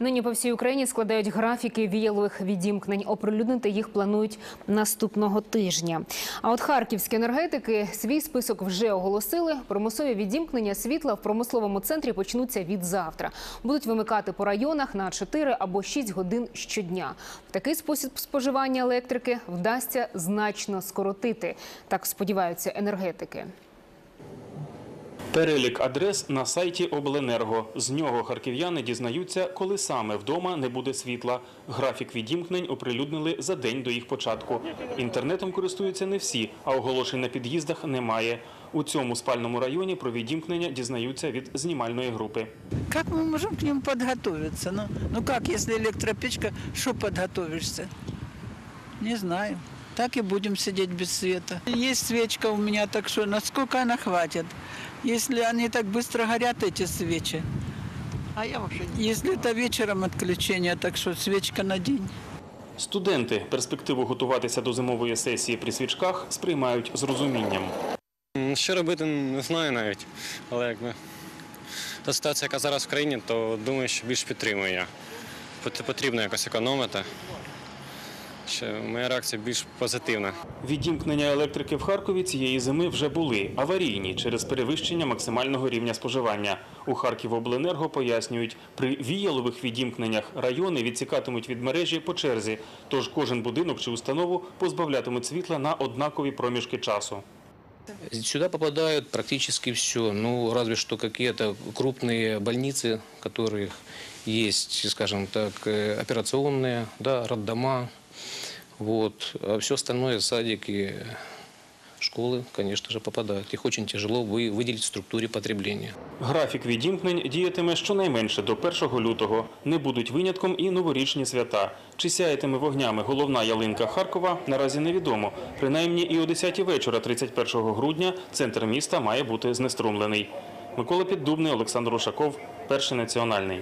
Нині по всій Україні складають графіки віялових відімкнень. Оприлюднити їх планують наступного тижня. А от харківські енергетики свій список вже оголосили. Примусові відімкнення світла в промисловому центрі почнуться від завтра. Будуть вимикати по районах на 4 або 6 годин щодня. В такий спосіб споживання електрики вдасться значно скоротити. Так сподіваються енергетики. Перелік адрес на сайті Обленерго. З нього харків'яни дізнаються, коли саме вдома не буде світла. Графік відімкнень оприлюднили за день до їх початку. Інтернетом користуються не всі, а оголошень на під'їздах немає. У цьому спальному районі про відімкнення дізнаються від знімальної групи. Как мы можем к ним подготовиться? Ну, ну как, если электропечка, что подготовишься? Не знаю Так и будем сидеть без света. Есть свечка у меня, так что насколько она хватит? Если они так быстро горят, эти свечи. А я вообще... Если это вечером отключение, так что свечка на день. Студенти перспективу готуватися до зимової сесії при свічках сприймають з розумінням. М, Що робити, не знаю навіть. Але якби та ситуація, яка зараз в країні, то думаю, що більш підтримую я. Пот- Потрібно якось економити. Ще моя реакція більш позитивна. Відімкнення електрики в Харкові цієї зими вже були аварійні через перевищення максимального рівня споживання. У Харківобленерго пояснюють, при віялових відімкненнях райони відсікатимуть від мережі по черзі, тож кожен будинок чи установу позбавлятимуть світла на однакові проміжки часу. Сюда попадают практически все. Ну, разве что какие-то крупные больницы, которых есть, скажем так, э, операционные, да, роддома. Вот. А все остальное, садики, школы, конечно же, попадают. Их очень тяжело вы- выделить в структуре потребления. Графік відімкнень діятиме щонайменше до 1 лютого. Не будуть винятком і новорічні свята. Чи сяятиме вогнями головна ялинка Харкова, наразі невідомо. Принаймні і о 10 вечора 31 грудня центр міста має бути знеструмлений. Микола Піддубний, Олександр Ушаков, Перший національний.